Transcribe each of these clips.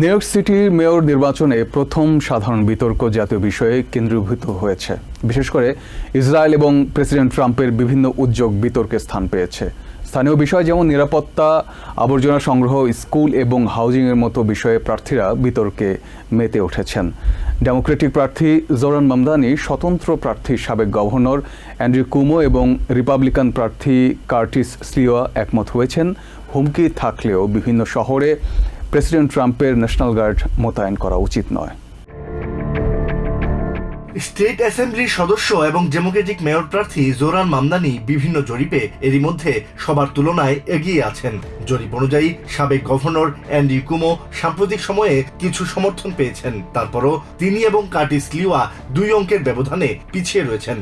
New York সিটির mayor নির্বাচনে প্রথম সাধারণ বিতর্ক জাতীয় বিষয়ে কেন্দ্রীভূত হয়েছে। বিশেষ করে ইসরায়েল এবং প্রেসিডেন্ট ট্রাম্পের বিভিন্ন উদ্যোগ বিতর্কে স্থান পেয়েছে। স্থানীয় বিষয় যেমন নিরাপত্তা, আবর্জনা সংগ্রহ, স্কুল এবং হাউজিংয়ের মতো বিষয়ে প্রার্থীরা বিতর্কে মেতে উঠেছেন। ডেমোক্রেটিক প্রার্থী জোরান মামদানি, স্বতন্ত্র প্রার্থী সাবেক গভর্নর অ্যান্ড্রিউ কুমো এবং রিপাবলিকান প্রার্থী কার্টিস স্লিওয়া একমত হয়েছেন। হুমকি থাকলেও বিভিন্ন শহরে প্রেসিডেন্ট ট্রাম্পের ন্যাশনাল গার্ড মোতায়েন করা উচিত নয়। স্টেট অ্যাসেম্বলির সদস্য এবং ডেমোক্রেটিক মেয়র প্রার্থী জোরান মামদানি বিভিন্ন জরিপে এরই মধ্যে সবার তুলনায় এগিয়ে আছেন। জরিপ অনুযায়ী, সাবেক গভর্নর অ্যান্ডি কুমো সাম্প্রতিক সময়ে কিছু সমর্থন পেয়েছেন। তারপরও তিনি এবং কার্টিস লিওয়া দুই অঙ্কের ব্যবধানে পিছিয়ে রয়েছেন।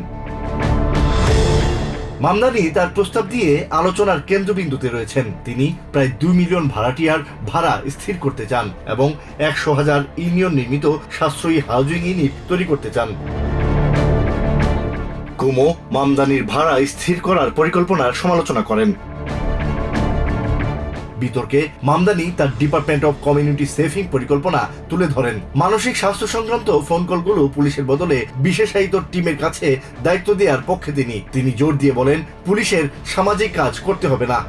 মামদানি তার প্রস্তাব দিয়ে আলোচনার কেন্দ্রবিন্দুতে রয়েছেন। তিনি প্রায় দুই মিলিয়ন ভাড়াটিয়ার ভাড়া স্থির করতে চান এবং একশো হাজার ইউনিয়ন নির্মিত সাশ্রয়ী হাউজিং ইউনিট তৈরি করতে চান। কুমো মামদানির ভাড়া স্থির করার পরিকল্পনার সমালোচনা করেন। বিতর্কে মামদানি তার ডিপার্টমেন্ট অফ কমিউনিটি সেভিং পরিকল্পনা তুলে ধরেন। মানসিক স্বাস্থ্য সংক্রান্ত ফোন কলগুলো পুলিশের বদলে বিশেষায়িত টিমের কাছে দায়িত্ব দেওয়ার পক্ষে তিনি। তিনি জোর দিয়ে বলেন, পুলিশের সামাজিক কাজ করতে হবে না।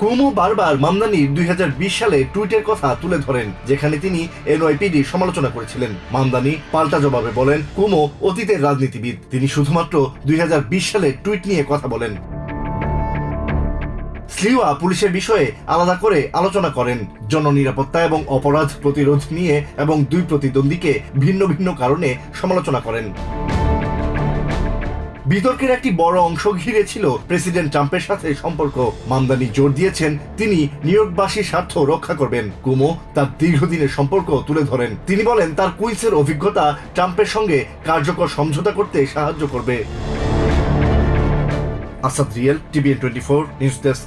কুমু বারবার মামদানির দুই হাজার বিশ সালে টুইটের কথা তুলে ধরেন, যেখানে তিনি এনওয়াইপিডি সমালোচনা করেছিলেন। মামদানি পাল্টা জবাবে বলেন, কুমো অতীতের রাজনীতিবিদ। তিনি শুধুমাত্র দুই হাজার বিশ সালে টুইট নিয়ে কথা বলেন। স্লিওয়া পুলিশের বিষয়ে আলাদা করে আলোচনা করেন। জননিরাপত্তা এবং অপরাধ প্রতিরোধ নিয়ে এবং দুই প্রতিদ্বন্দ্বীকে ভিন্ন ভিন্ন কারণে সমালোচনা করেন। বিতর্কের একটি বড় অংশ ঘিরে ছিল প্রেসিডেন্ট ট্রাম্পের সাথে সম্পর্ক। মামদানি জোর দিয়েছেন, তিনি নিউ ইয়র্কবাসীর স্বার্থ রক্ষা করবেন। কুমো তার দীর্ঘদিনের সম্পর্ক তুলে ধরেন। তিনি বলেন, তার কুইন্সের অভিজ্ঞতা ট্রাম্পের সঙ্গে কার্যকর সমঝোতা করতে সাহায্য করবে। Asad real, TVN twenty four, news desk.